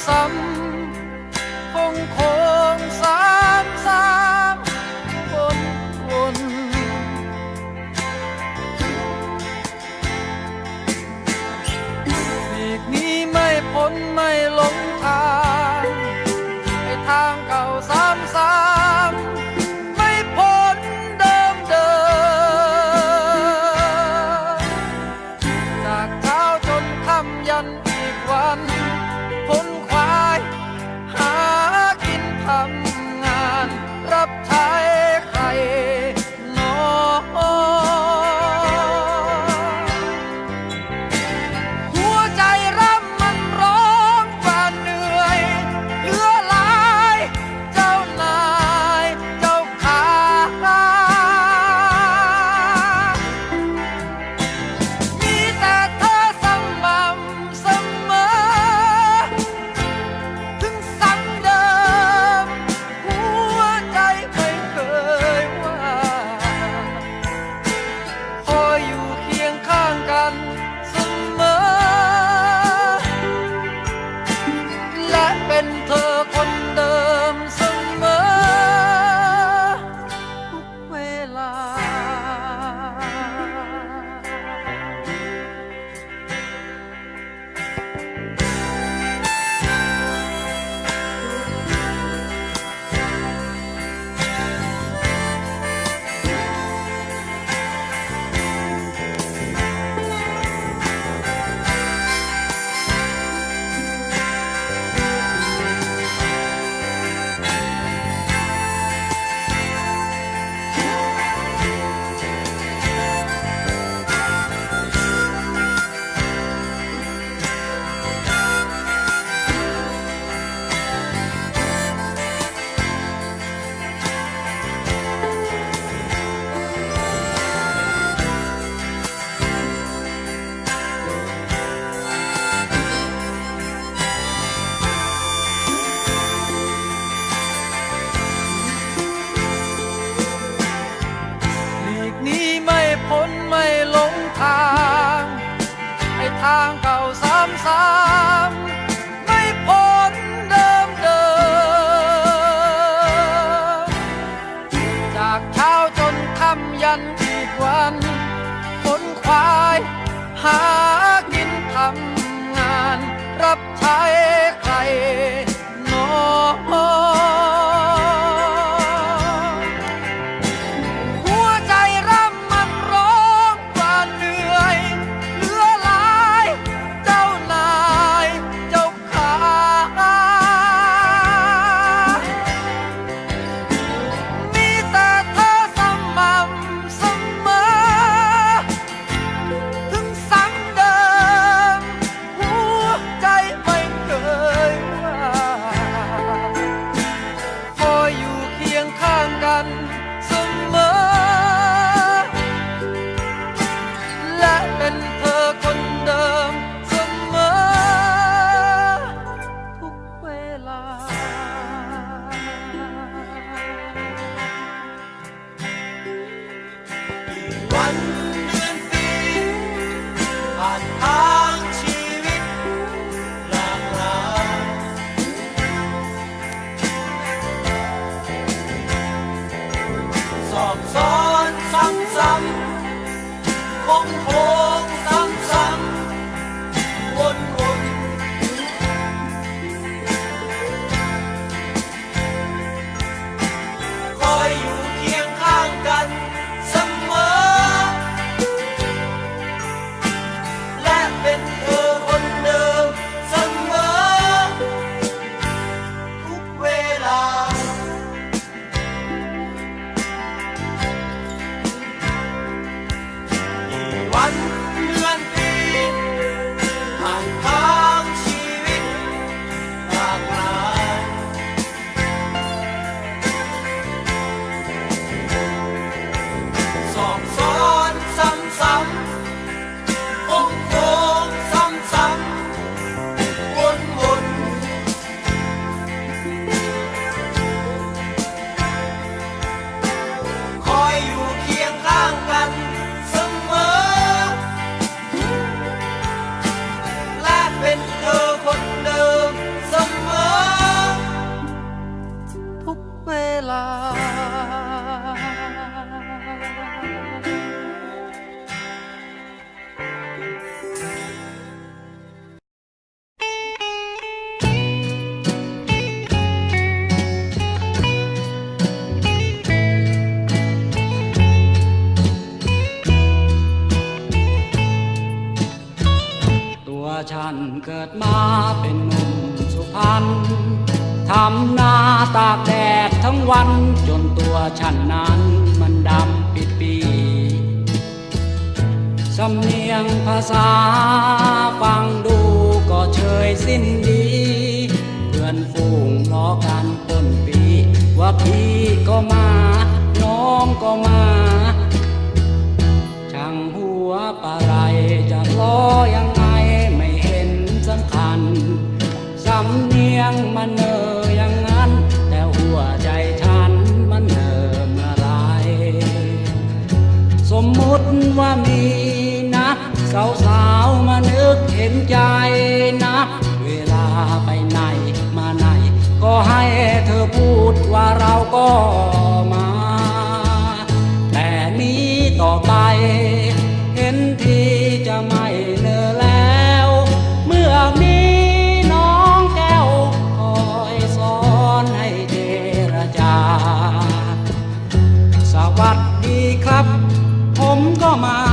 some างเก่าซ้ำซ้ำไม่พ้นเดิมเดิม จากเช้าจนค่ำยันอีกวันคนควายหากินทำงาน รับใช้ใคร กิดมาเป็นหนุ่มสุพรรณทำหน้าตาแดดทั้งวันจนตัวฉันนั้นมันดำปิดปีสำเนียงภาษาฟังดูก็เฉยสิ้นดี เพื่อนฝูงล้อกันต้นปี ว่าพี่ก็มา น้องก็มา ห็นใจนะเวลาไปไหนมาไหน ก็ให้เธอพูดว่าเราก็มา แต่นี้ต่อไป เห็นทีจะไม่เนอแล้ว เมื่อมีน้องแก้วคอยสอนให้เจรจา สวัสดีครับ ผมก็มา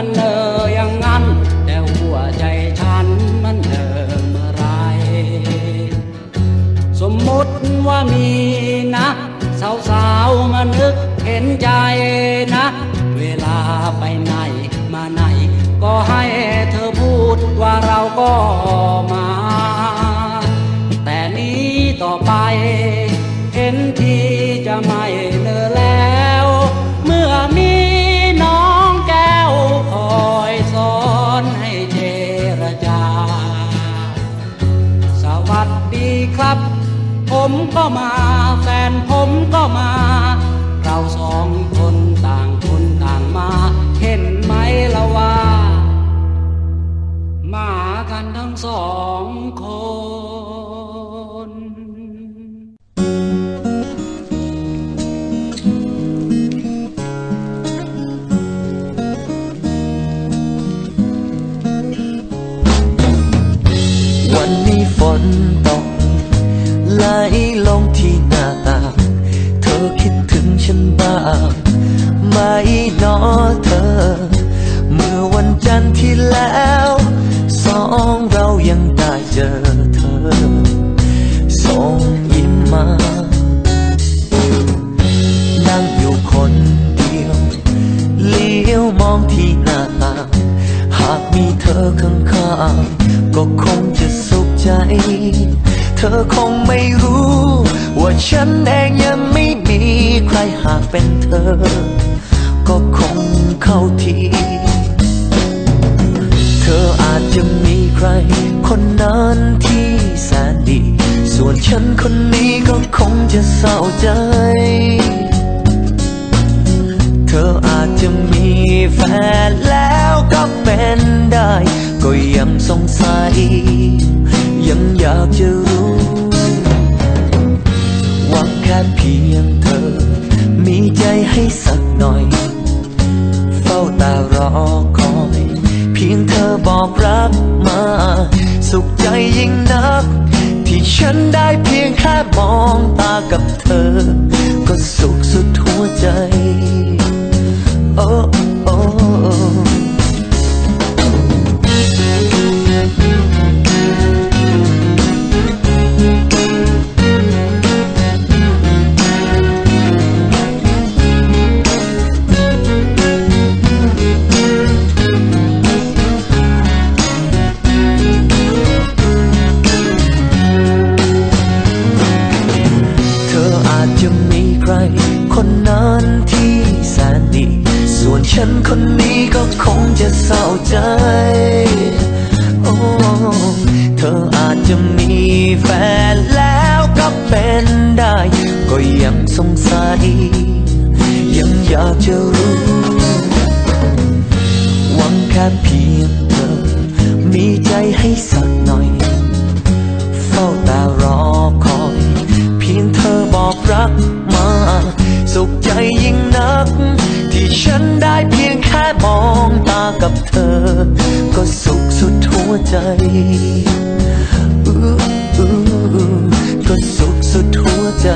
มันเนออย่างนั้น แต่หัวใจฉันมันเนอเมื่อไร สมมติว่ามีนะ สาวสาวๆมานึกเห็นใจนะ เวลาไปไหนมาไหน ก็ให้เธอพูดว่าเราก็มา แต่นี้ต่อไป มก็มา แฟนผมก็มา วันจันทร์ที่แล้ว สองเรายังได้เจอเธอ ส่งยิ้มมา นั่งอยู่คนเดียว เลี้ยวมองที่หน้าต่างหากมีเธอข้างๆก็คงจะสุขใจ เธอคงไม่รู้ ว่าฉันเองยังไม่มีใครหากเป็นเธอ ก็คงเข้าที จะมีใคร คนนั้นที่แสนดี ส่วนฉันคนนี้ก็คงจะเศร้าใจ เธออาจจะมีแฟนแล้วก็เป็นได้ ก็ยังสงสัย ยังอยากจะรู้ ที่สานิส่วนฉันคนนี้ก็คงจะเศร้าใจ โอ้ เธออาจจะมีแฟนแล้วก็เป็นได้ ก็ยังสงสัย ยังอยากจะรู้ หวังแค่เพียงเธอ มีใจให้สักหน่อย เฝ้าแต่รอ สุขใจยิ่งนัก ที่ฉันได้เพียงแค่มองตากับเธอ ก็สุขสุดหัวใจก็สุขสุดหัวใจ